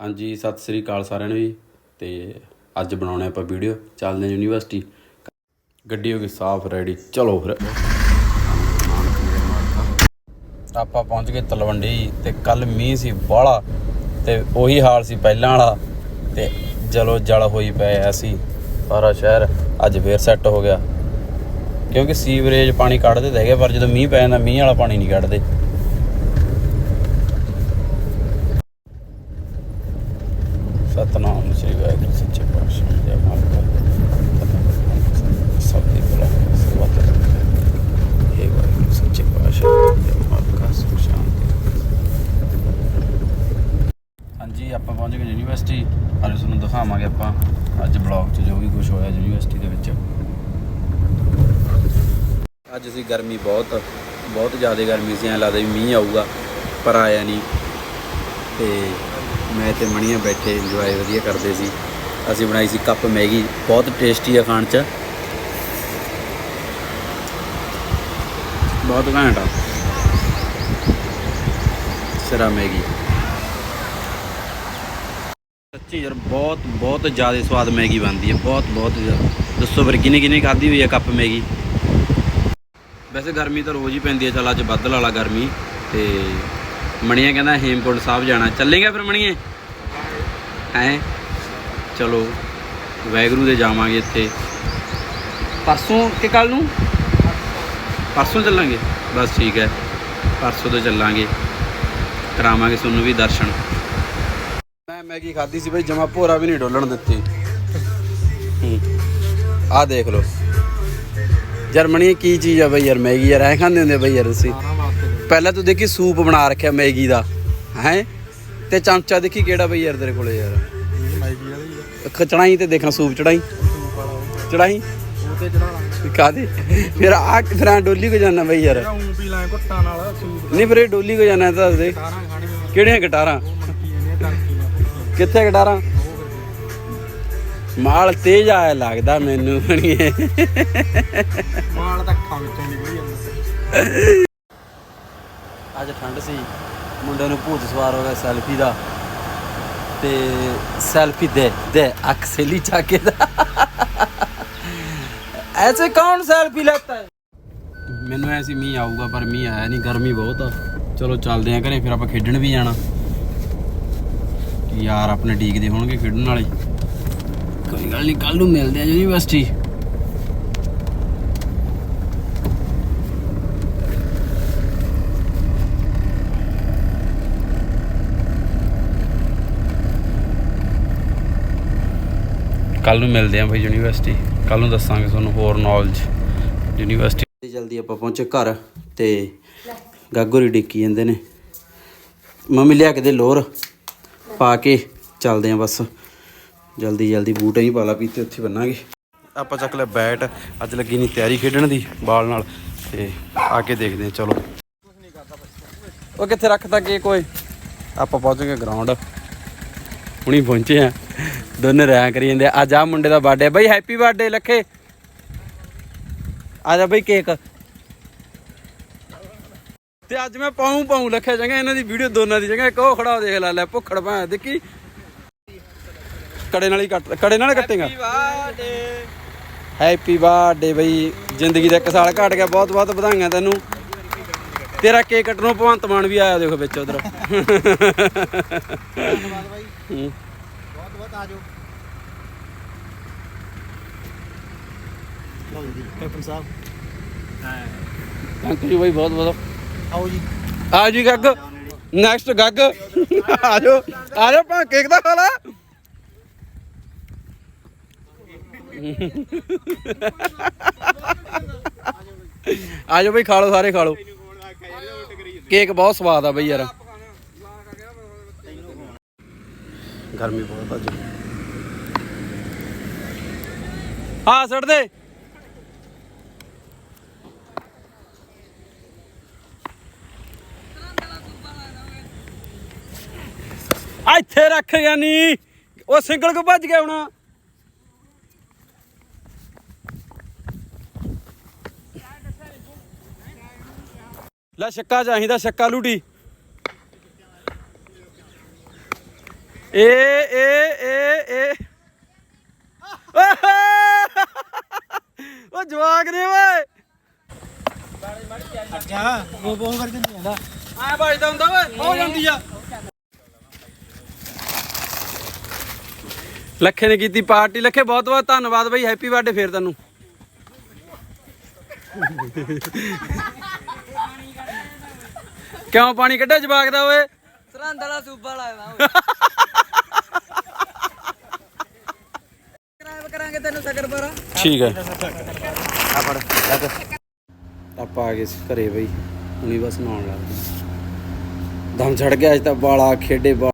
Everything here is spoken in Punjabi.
ਹਾਂਜੀ, ਸਤਿ ਸ੍ਰੀ ਅਕਾਲ ਸਾਰਿਆਂ ਨੂੰ ਜੀ। ਤੇ ਅੱਜ ਬਣਾਉਣੇ ਆਪਾਂ ਵੀਡੀਓ, ਚੱਲਦੇ ਹਾਂ ਯੂਨੀਵਰਸਿਟੀ। ਗੱਡੀ ਹੋ ਗਈ ਸਾਫ਼ ਰੈਡੀ ਚਲੋ ਫਿਰ। ਆਪਾਂ ਪਹੁੰਚ ਗਏ ਤਲਵੰਡੀ ਤੇ ਕੱਲ ਮੀਂਹ ਸੀ ਬਾਹਲਾ ਤੇ ਉਹੀ ਹਾਲ ਸੀ ਪਹਿਲਾਂ ਵਾਲਾ, ਤੇ ਜਲੋ ਜਲ ਹੋਈ ਪਿਆ ਸੀ ਸਾਰਾ ਸ਼ਹਿਰ। ਅੱਜ ਫੇਰ ਸੈੱਟ ਹੋ ਗਿਆ। ਕਿਉਂਕਿ ਸੀਵਰੇਜ ਪਾਣੀ ਕੱਢਦੇ ਤਾਂ ਹੈਗੇ, ਪਰ ਜਦੋਂ ਮੀਂਹ ਪੈ ਜਾਂਦਾ, ਮੀਂਹ ਵਾਲਾ ਪਾਣੀ ਨਹੀਂ ਕੱਢਦੇ। ਸ੍ਰੀ ਵਾਹਿਗੁਰੂ ਸੱਚੇ ਪਾਤਸ਼ਾਹ ਜੈ ਮਾਤਾ ਸਭ ਦੀ ਭਲਾ ਸੇਵਾ ਇਹ ਵਾਹਿਗੁਰੂ ਸੱਚੇ ਪਾਤਸ਼ਾਹ ਜੈ ਮਾਤਾ ਸੁਖ ਸ਼ਾਂਤੀ ਹਾਂਜੀ, ਆਪਾਂ ਪਹੁੰਚ ਗਏ ਯੂਨੀਵਰਸਿਟੀ ਅੱਜ ਤੁਹਾਨੂੰ ਦਿਖਾਵਾਂਗੇ ਆਪਾਂ। ਅੱਜ ਬਲੌਗ 'ਚ ਜੋ ਵੀ ਕੁਝ ਹੋਇਆ ਯੂਨੀਵਰਸਿਟੀ ਦੇ ਵਿੱਚ। ਅੱਜ ਸੀ ਗਰਮੀ ਬਹੁਤ ਬਹੁਤ ਜ਼ਿਆਦਾ ਗਰਮੀ ਸੀ, ਐਂ ਲੱਗਦਾ ਵੀ ਮੀਂਹ ਆਊਗਾ, ਪਰ ਆਇਆ ਨਹੀਂ। ਤੇ ਮੈਂ ਤੇ ਮਣੀਆਂ ਬੈਠੇ ਇੰਜੋਏ ਵਧੀਆ ਕਰਦੇ ਸੀ। ਅਸੀਂ ਬਣਾਈ ਸੀ ਕੱਪ ਮੈਗੀ, ਬਹੁਤ ਟੇਸਟੀ ਆ ਖਾਣ 'ਚ। ਬਹੁਤ ਘੈਂਟ ਆ। ਸਿਰਾ ਮੈਗੀ। ਸੱਚੀ ਯਾਰ, ਬਹੁਤ ਬਹੁਤ ਜ਼ਿਆਦਾ ਸਵਾਦ ਮੈਗੀ ਬਣਦੀ ਹੈ ਬਹੁਤ ਬਹੁਤ ਜ਼ਿਆਦਾ। ਦੱਸੋ ਫਿਰ, ਕਿਨੇ ਕਿਨੇ ਖਾਧੀ ਹੋਈ ਹੈ ਕੱਪ ਮੈਗੀ? ਵੈਸੇ ਗਰਮੀ ਤਾਂ ਰੋਜ਼ ਹੀ ਪੈਂਦੀ ਹੈ ਚੱਲ ਅੱਜ ਬੱਦਲ ਵਾਲਾ ਗਰਮੀ, ਤੇ ਮਣੀਆਂ ਕਹਿੰਦਾ ਹੇਮਕੁੰਟ ਸਾਹਿਬ ਜਾਣਾ। ਚੱਲੇਗਾ ਫਿਰ ਮਣੀਏ? ਹੈ? ਚਲੋ ਵੈਗਰੂ ਦੇ ਜਾਵਾਂਗੇ ਇੱਥੇ। ਪਰਸੋਂ ਕਿ ਕੱਲ ਨੂੰ? ਪਰਸੋਂ ਚੱਲਾਂਗੇ। ਬਸ ਠੀਕ ਹੈ। ਪਰਸੋਂ ਤੋਂ ਚੱਲਾਂਗੇ। ਕਰਾਵਾਂਗੇ ਤੁਹਾਨੂੰ ਵੀ ਦਰਸ਼ਨ। ਮੈਂ ਮੈਗੀ ਖਾਧੀ ਸੀ ਬਈ ਜਮਾ ਭੋਰਾ ਵੀ ਨਹੀਂ ਡੋਲਣ ਦਿੱਤੀ। ਆ ਦੇਖ ਲਓ। ਜਰਮਨੀ ਕੀ ਚੀਜ਼ ਆ ਬਈ ਯਾਰ ਮੈਗੀ ਯਾਰ ਐ ਖਾਂਦੇ ਹੁੰਦੇ ਬਈ ਯਾਰ ਤੁਸੀਂ। ਪਹਿਲਾਂ ਤੂੰ ਦੇਖੀ ਸੂਪ ਬਣਾ ਰੱਖਿਆ ਮੈਗੀ ਦਾ। ਹੈ? ਤੇ ਚਮਚਾ ਦੇਖੀ ਕਿਹੜਾ ਬਈ ਯਾਰ ਤੇਰੇ ਕੋਲੇ ਯਾਰ? ਖ- ਚੜਾਈ ਤੇ ਦੇਖਣਾ ਸੂਪ ਚੜਾਈ। ਚੜਾਈ? ਕਾਦੇ ਫਿਰ ਆ ਫਿਰ ਆ ਡੋਲੀ ਕੋ ਜਾਣਾ ਬਈ ਯਾਰ। ਪੀ ਲਾਂ ਘੁੱਟਾਂ ਨਾਲ ਸੂਪ ਨਹੀਂ ਫਿਰ ਇਹ ਡੋਲੀ ਕੋ ਜਾਣਾ ਦੱਸ ਦੇ। ਕਿਹੜੀਆਂ ਗਿਟਾਰਾਂ? ਕਿੱਥੇ ਗਿਟਾਰਾਂ? ਮਾਲ ਤੇਜ਼ ਆਇਆ ਲੱਗਦਾ ਮੈਨੂੰ ਬਣੀਏ ਮਾਲ ਤਾਂ ਅੱਖਾਂ ਵਿੱਚੋਂ ਨਿਕਲੀ ਜਾਂਦਾ। ਅੱਜ ਠੰਡ ਸੀ। ਮੁੰਡੇ ਨੂੰ ਭੂਤ ਸਵਾਰ ਹੋ ਗਿਆ ਸੈਲਫੀ ਦਾ। ਤੇ ਸੈਲਫੀ ਦੇ ਦੇ, ਅੱਖ ਚਾਕੇ ਦਾ। ਐਸੇ ਕੌਣ ਸੈਲਫੀ ਲੈਤਾ ਹੈ? ਮੈਨੂੰ ਐਸੀ ਮੀਂਹ ਆਊਗਾ, ਪਰ ਮੀਂਹ ਆਇਆ ਨਹੀਂ ਗਰਮੀ ਬਹੁਤ ਆ। ਚਲੋ ਚੱਲਦੇ ਆ ਘਰੇ, ਫਿਰ ਆਪਾਂ ਖੇਡਣ ਵੀ ਜਾਣਾ। ਯਾਰ, ਆਪਣੇ ਡੀਕਦੇ ਹੋਣਗੇ ਖੇਡਣ ਵਾਲੇ। ਕੋਈ ਗੱਲ ਨਹੀਂ ਕੱਲ ਨੂੰ ਮਿਲਦੇ ਆ ਯੂਨੀਵਰਸਿਟੀ। ਕੱਲ ਨੂੰ ਮਿਲਦੇ ਆਂ ਬਈ ਯੂਨੀਵਰਸਿਟੀ। ਕੱਲ ਨੂੰ ਦੱਸਾਂਗੇ ਤੁਹਾਨੂੰ ਹੋਰ ਨੌਲੇਜ ਯੂਨੀਵਰਸਿਟੀ ਜਲਦੀ ਆਪਾਂ ਪਹੁੰਚੇ ਘਰ ਤੇ ਗਾਗੋਰੀ ਡਿੱਕੀ ਜਾਂਦੇ ਨੇ। ਮੰਮੀ ਲਿਆ ਕੇ ਦੇ ਲੋਰ, ਪਾ ਕੇ ਚੱਲਦੇ ਆਂ ਬਸ। ਜਲਦੀ ਜਲਦੀ ਬੂਟ ਹੀ ਪਾ ਲਾ ਪੀਤੇ ਉੱਥੇ ਬੰਨਾਂਗੇ। ਆਪਾਂ ਚੱਕ ਲਿਆ ਬੈਟ, ਅੱਜ ਲੱਗੀ ਨਹੀਂ ਤਿਆਰੀ ਖੇਡਣ ਦੀ ਬਾਲ ਨਾਲ, ਤੇ ਆ ਕੇ ਦੇਖਦੇ ਆਂ ਚਲੋ। ਉਹ ਕਿੱਥੇ ਰੱਖਤਾ ਕੇਕ ਕੋਈ? ਆਪਾਂ ਪਹੁੰਚ ਗਏ ਗਰਾਊਂਡ ਹੁਣੀ ਪਹੁੰਚੇ ਆ ਦੋਨੇ ਰਹਿ ਕਰੀ ਜਾਂਦੇ ਆ। ਅੱਜ ਆ ਮੁੰਡੇ ਦਾ ਬਰਥਡੇ ਬਈ ਹੈਪੀ ਬਰਥਡੇ ਲੱਖੇ। ਆ ਜਾ ਬਈ ਕੇਕ ਤੇ ਅੱਜ ਮੈਂ ਪਾਉਂ ਪਾਉਂ ਲੱਖੇ ਚੰਗਾ ਇਹਨਾਂ ਦੀ ਵੀਡੀਓ ਦੋਨਾਂ ਦੀ ਚੰਗਾ ਇੱਕ ਉਹ ਖੜਾ ਦੇਖ ਲੈ ਲੈ ਭੁੱਖੜ ਭਾਂ ਦੇਖੀ? ਕੜੇ ਨਾਲ ਹੀ ਕੱਟ ਕੜੇ ਨਾਲ ਕੱਟੇਗਾ। ਹੈਪੀ ਬਰਥਡੇ ਬਈ। ਜ਼ਿੰਦਗੀ ਦਾ ਇੱਕ ਸਾਲ ਘਟ ਗਿਆ ਬਹੁਤ ਬਹੁਤ ਵਧਾਈਆਂ ਤੈਨੂੰ। ਤੇਰਾ ਕੇਕ ਕੱਟਣੋਂ ਭਗਵੰਤ ਮਾਨ ਵੀ ਆਇਆ ਦੇਖੋ ਵਿੱਚ ਉਧਰ। ਧੰਨਵਾਦ ਬਾਈ। ਲਓ ਜੀ ਕੈਪਟਨ ਸਾਹਿਬ। ਥੈਂਕ ਯੂ ਬਈ ਬਹੁਤ ਬਹੁਤ। ਆਓ ਜੀ। ਆ ਜੀ ਗੱਗ। ਨੈਕਸਟ ਗੱਗ। ਆ ਜਾਓ ਆ ਜਾਓ ਭਾ ਕੇਕ ਦਾ ਖਾ ਲਾ। ਆ ਜਾਓ ਬਈ ਖਾ ਲਓ ਸਾਰੇ ਖਾ ਲਓ। ਕੇਕ ਬਹੁਤ ਸਵਾਦ ਆ ਬਈ ਯਾਰ। ਗਰਮੀ ਬਹੁਤ ਅੱਜ। ਹਾਂ ਛੱਡ ਦੇ। ਆ ਇੱਥੇ ਰੱਖ ਗਿਆ ਨਹੀਂ ਉਹ ਸਿੰਗਲ ਕੋ ਭੱਜ ਗਿਆ ਹੁਣ? ਲੈ ਛੱਕਾ ਚਾਹੀਦਾ, ਛੱਕਾ ਲੂਟੀ। ਏ ਏ ਏ ਏ। ਉਹ ਜਵਾਕ ਨੇ ਓਏ। ਅੱਛਾ ਉਹ ਬਹੁਤ ਕਰਕੇ ਨਹੀਂ ਆਂਦਾ ਐ ਵੱਜਦਾ ਹੁੰਦਾ ਓਏ ਹੋ ਜਾਂਦੀ ਆ। ਲੱਖੇ ਨੇ ਕੀਤੀ ਪਾਰਟੀ। ਲੱਖੇ ਬਹੁਤ ਬਹੁਤ ਧੰਨਵਾਦ ਬਈ ਹੈਪੀ ਬਰਥਡੇ ਫੇਰ ਤੈਨੂੰ। ਕਿਉਂ ਪਾਣੀ ਕੱਢਿਆ ਜਵਾਕ ਦਾ ਓਏ? ਸਰਹੰਦ ਵਾਲਾ ਸੂਬਾ ਕਰਾਇਆ ਤੈਨੂੰ ਠੀਕ ਹੈ। ਆ ਫੜ ਲੱਗ ਆਪਾਂ ਆ ਗਏ ਸੀ ਘਰੇ ਬਈ ਹੁਣੀ ਬਸ ਨਹਾਉਣ ਲੱਗ ਗਏ। ਦਮ ਛੜ ਗਿਆ ਅੱਜ ਤਾਂ ਬਾਲਾ ਖੇਡੇ